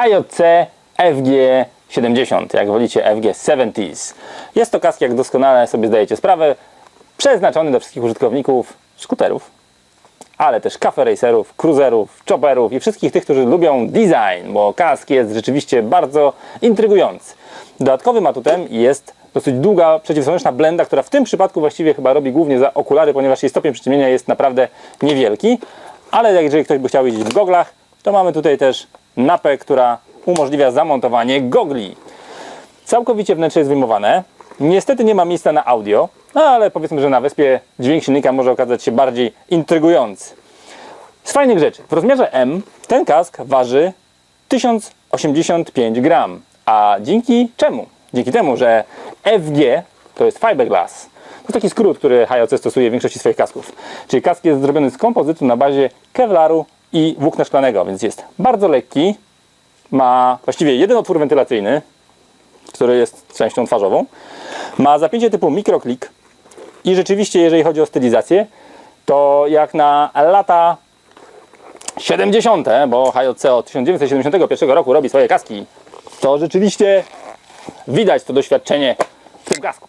HJC FG70, jak wolicie FG70s. Jest to kask, jak doskonale sobie zdajecie sprawę, przeznaczony do wszystkich użytkowników skuterów, ale też cafe racerów, cruiserów, chopperów i wszystkich tych, którzy lubią design, bo kask jest rzeczywiście bardzo intrygujący. Dodatkowym atutem jest dosyć długa przeciwsłoneczna blenda, która w tym przypadku właściwie chyba robi głównie za okulary, ponieważ jej stopień przyciemnienia jest naprawdę niewielki, ale jeżeli ktoś by chciał jeździć w goglach, to mamy tutaj też napę, która umożliwia zamontowanie gogli. Całkowicie wnętrze jest wyjmowane. Niestety nie ma miejsca na audio, no ale powiedzmy, że na wyspie dźwięk silnika może okazać się bardziej intrygujący. Z fajnych rzeczy. W rozmiarze M ten kask waży 1085 gram. A dzięki czemu? Dzięki temu, że FG to jest fiberglass. To taki skrót, który HJC stosuje w większości swoich kasków. Czyli kask jest zrobiony z kompozytu na bazie kevlaru i włókna szklanego, więc jest bardzo lekki. Ma właściwie jeden otwór wentylacyjny, który jest częścią twarzową. Ma zapięcie typu mikroklik i rzeczywiście, jeżeli chodzi o stylizację, to jak na lata 70., bo HJC od 1971 roku robi swoje kaski, to rzeczywiście widać to doświadczenie w tym kasku.